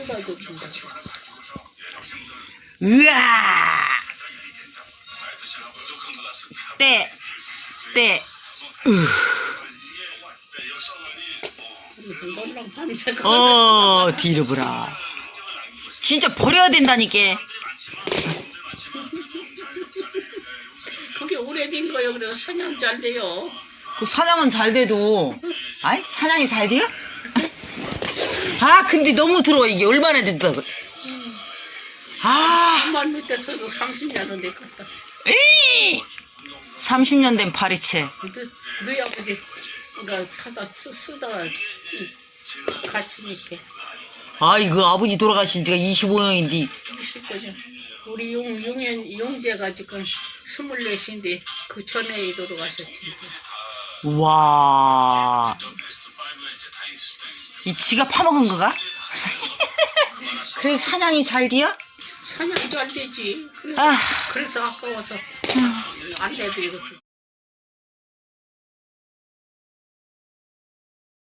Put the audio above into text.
쓰다듬는다. 으아! 때, 때, 어, 뒤로 보라. 진짜 버려야 된다니까. 그게 오래된 거예요. 그래서 사냥 잘 돼요. 그 사냥은 잘 돼도, 아이, 사냥이 잘 돼요? 아, 근데 너무 들어와, 이게 얼마나 된다고. 아, 한말 밑에 써도 30년은 됐겠다. 에이! 30년 된 파리채. 너, 너희 아버지가 사다 쓰, 쓰다가 갇히니까 아이고, 아버지 돌아가신 지가 25년인데, 20거년. 우리 용, 용현, 용재가 지금 24인데 그 전에 돌아가셨지. 와. 이 지가 파먹은 거가? 그래서 사냥이 잘 돼요? 사냥 잘 되지. 그래서, 아. 그래서 아까워서 안 해도 이것도.